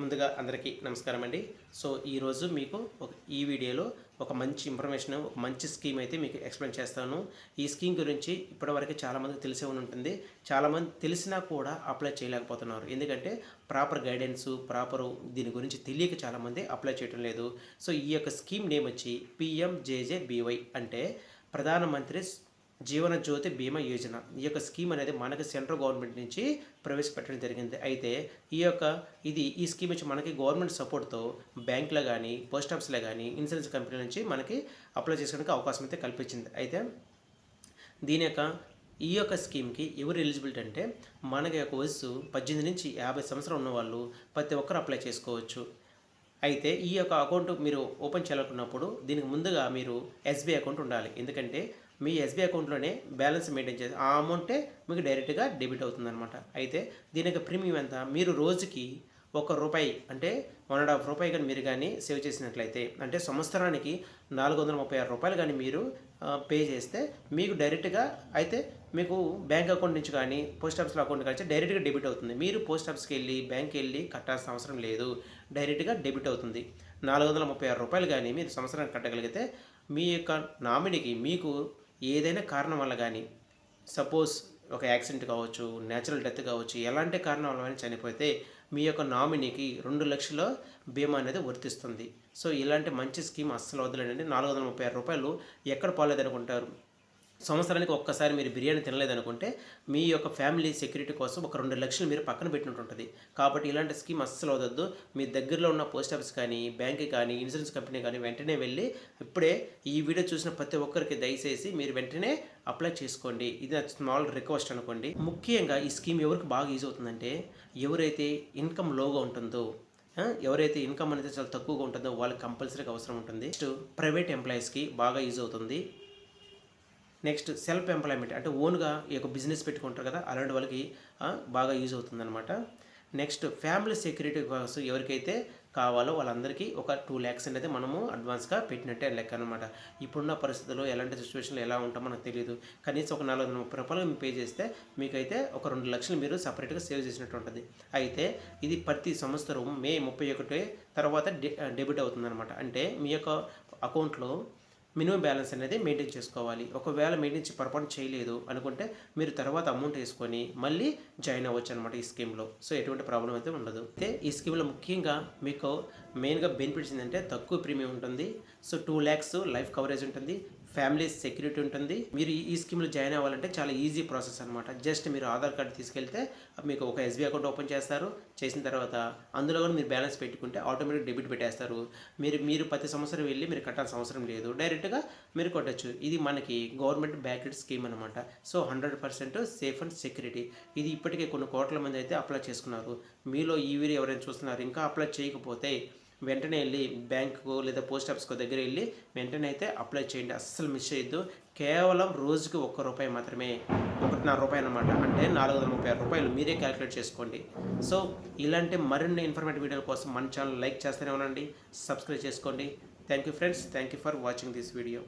ముందుగా అందరికీ నమస్కారం అండి. సో ఈరోజు మీకు ఒక ఈ వీడియోలో ఒక మంచి ఇన్ఫర్మేషన్ ఒక మంచి స్కీమ్ అయితే మీకు ఎక్స్ప్లెయిన్ చేస్తాను. ఈ స్కీమ్ గురించి ఇప్పటివరకు చాలామందికి తెలిసే ఉంటుంది. చాలామంది తెలిసినా కూడా అప్లై చేయలేకపోతున్నారు. ఎందుకంటే ప్రాపర్ గైడెన్స్ ప్రాపర్ దీని గురించి తెలియక చాలామంది అప్లై చేయడం లేదు. సో ఈ యొక్క స్కీమ్ నేమ్ వచ్చి పిఎంజేజేబీవై అంటే ప్రధానమంత్రి జీవన జ్యోతి బీమా యోజన. ఈ యొక్క స్కీమ్ అనేది మనకి సెంట్రల్ గవర్నమెంట్ నుంచి ప్రవేశపెట్టడం జరిగింది. అయితే ఈ యొక్క ఇది ఈ స్కీమ్ వచ్చి మనకి గవర్నమెంట్ సపోర్ట్తో బ్యాంకులో కానీ పోస్ట్ ఆఫీస్లో కానీ ఇన్సూరెన్స్ కంపెనీల నుంచి మనకి అప్లై చేసుకోవడానికి అవకాశం అయితే కల్పించింది. అయితే దీని యొక్క ఈ యొక్క స్కీమ్కి ఎవరు ఎలిజిబిలిటీ అంటే మనకి యొక్క వయసు పద్దెనిమిది నుంచి యాభై సంవత్సరాలు ఉన్నవాళ్ళు ప్రతి ఒక్కరు అప్లై చేసుకోవచ్చు. అయితే ఈ యొక్క అకౌంట్ మీరు ఓపెన్ చేయాలనుకున్నప్పుడు దీనికి ముందుగా మీరు ఎస్బీఐ అకౌంట్ ఉండాలి. ఎందుకంటే మీ ఎస్బీఐ అకౌంట్లోనే బ్యాలెన్స్ మెయింటైన్ చేసి ఆ అమౌంటే మీకు డైరెక్ట్గా డెబిట్ అవుతుందన్నమాట. అయితే దీని యొక్క ప్రీమియం ఎంత? మీరు రోజుకి ఒక రూపాయి అంటే వన్ అండ్ హాఫ్ రూపాయి కానీ మీరు కానీ సేవ్ చేసినట్లయితే అంటే సంవత్సరానికి నాలుగు వందల ముప్పై ఆరు రూపాయలు కానీ మీరు పే చేస్తే మీకు డైరెక్ట్గా అయితే మీకు బ్యాంక్ అకౌంట్ నుంచి కానీ పోస్ట్ ఆఫీస్లో అకౌంట్ కానీ డైరెక్ట్గా డెబిట్ అవుతుంది. మీరు పోస్ట్ ఆఫీస్కి వెళ్ళి బ్యాంక్కి వెళ్ళి కట్టాల్సిన అవసరం లేదు. డైరెక్ట్గా డెబిట్ అవుతుంది. నాలుగు వందల ముప్పై ఆరు రూపాయలు కానీ మీరు సంవత్సరానికి కట్టగలిగితే మీ యొక్క నామినీకి మీకు ఏదైనా కారణం వల్ల కానీ సపోజ్ ఒక యాక్సిడెంట్ కావచ్చు న్యాచురల్ డెత్ కావచ్చు ఎలాంటి కారణం వల్ల కానీ చనిపోతే మీ యొక్క నామినీకి రెండు లక్షల బీమా అనేది వర్తిస్తుంది. సో ఇలాంటి మంచి స్కీమ్ అస్సలు వదలండి. నాలుగు వందల ముప్పై ఆరు రూపాయలు ఎక్కడ పోలేదనుకుంటారు సంవత్సరానికి ఒక్కసారి మీరు బిర్యానీ తినలేదనుకుంటే మీ యొక్క ఫ్యామిలీ సెక్యూరిటీ కోసం ఒక రెండు లక్షలు మీరు పక్కన పెట్టినట్టు ఉంటుంది. కాబట్టి ఇలాంటి స్కీమ్ అస్సలు వదద్దు మీ దగ్గరలో ఉన్న పోస్ట్ ఆఫీస్ కానీ బ్యాంక్ కానీ ఇన్సూరెన్స్ కంపెనీ కానీ వెంటనే వెళ్ళి ఇప్పుడే ఈ వీడియో చూసిన ప్రతి ఒక్కరికి దయచేసి మీరు వెంటనే అప్లై చేసుకోండి. ఇది నా స్మాల్ రిక్వెస్ట్ అనుకోండి. ముఖ్యంగా ఈ స్కీమ్ ఎవరికి బాగా యూజ్ అవుతుందంటే ఎవరైతే ఇన్కమ్ లోగా ఉంటుందో ఎవరైతే ఇన్కమ్ అనేది చాలా తక్కువగా ఉంటుందో వాళ్ళకి కంపల్సరీగా అవసరం ఉంటుంది. నెక్స్ట్ ప్రైవేట్ ఎంప్లాయీస్కి బాగా యూజ్ అవుతుంది. నెక్స్ట్ సెల్ఫ్ ఎంప్లాయ్మెంట్ అంటే ఓన్గా ఈ యొక్క బిజినెస్ పెట్టుకుంటారు కదా అలాంటి వాళ్ళకి బాగా యూజ్ అవుతుందన్నమాట. నెక్స్ట్ ఫ్యామిలీ సెక్యూరిటీ కోసం ఎవరికైతే కావాలో వాళ్ళందరికీ ఒక టూ ల్యాక్స్ అనేది మనము అడ్వాన్స్గా పెట్టినట్టే లెక్క అనమాట ఇప్పుడున్న పరిస్థితుల్లో ఎలాంటి సిచ్యువేషన్లో ఎలా ఉంటామో మనకు తెలియదు కనీసం ఒక నాలుగు వందల ముప్పై రూపాయలు పే చేస్తే మీకైతే ఒక రెండు లక్షలు మీరు సపరేట్గా సేవ్ చేసినట్టు ఉంటుంది. అయితే ఇది ప్రతి సంవత్సరం మే ముప్పై ఒకటి తర్వాత డె డెబిట్ అవుతుందన్నమాట. అంటే మీ యొక్క అకౌంట్లో మినిమం బ్యాలెన్స్ అనేది మెయింటైన్ చేసుకోవాలి. ఒకవేళ మెయింటైన్ పొరపాటు చేయలేదు అనుకుంటే మీరు తర్వాత అమౌంట్ వేసుకొని మళ్ళీ జాయిన్ అవ్వచ్చు అనమాట ఈ స్కీమ్లో. సో ఎటువంటి ప్రాబ్లం అయితే ఉండదు. అయితే ఈ స్కీమ్లో ముఖ్యంగా మీకు మెయిన్గా బెనిఫిట్స్ ఏంటంటే తక్కువ ప్రీమియం ఉంటుంది. So two lakhs life coverage ఉంటుంది. ఫ్యామిలీ సెక్యూరిటీ ఉంటుంది. మీరు ఈ- స్కీమ్లో జాయిన్ అవ్వాలంటే చాలా ఈజీ ప్రాసెస్ అనమాట జస్ట్ మీరు ఆధార్ కార్డు తీసుకెళ్తే మీకు ఒక ఎస్బీఐ అకౌంట్ ఓపెన్ చేస్తారు. చేసిన తర్వాత అందులో కూడా మీరు బ్యాలెన్స్ పెట్టుకుంటే ఆటోమేటిక్ డెబిట్ పెట్టేస్తారు. మీరు మీరు ప్రతి సంవత్సరం వెళ్ళి మీరు కట్టాల్సిన అవసరం లేదు. డైరెక్ట్గా మీరు కొట్టచ్చు. ఇది మనకి గవర్నమెంట్ బ్యాక్డ్ స్కీమ్ అనమాట so hundred percent safe and security. ఇది ఇప్పటికే కొన్ని కోట్ల మంది అయితే అప్లై చేసుకున్నారు. మీలో ఈ వీరు ఎవరైనా చూస్తున్నారు? ఇంకా అప్లై చేయకపోతే వెంటనే వెళ్ళి బ్యాంకు లేదా పోస్ట్ ఆఫీస్కో దగ్గర వెళ్ళి వెంటనే అయితే అప్లై చేయండి. అస్సలు మిస్ చేయొద్దు. కేవలం రోజుకి ఒక్క రూపాయి మాత్రమే ఒకటిన్నర రూపాయి అనమాట అంటే నాలుగు వందల ముప్పై రూపాయలు మీరే క్యాలిక్యులేట్ చేసుకోండి. సో ఇలాంటి మరిన్ని ఇన్ఫర్మేటివ్ వీడియోల కోసం మన ఛానల్ లైక్ చేస్తూనే ఉండండి. సబ్స్క్రైబ్ చేసుకోండి. Thank you friends. Thank you for watching this video.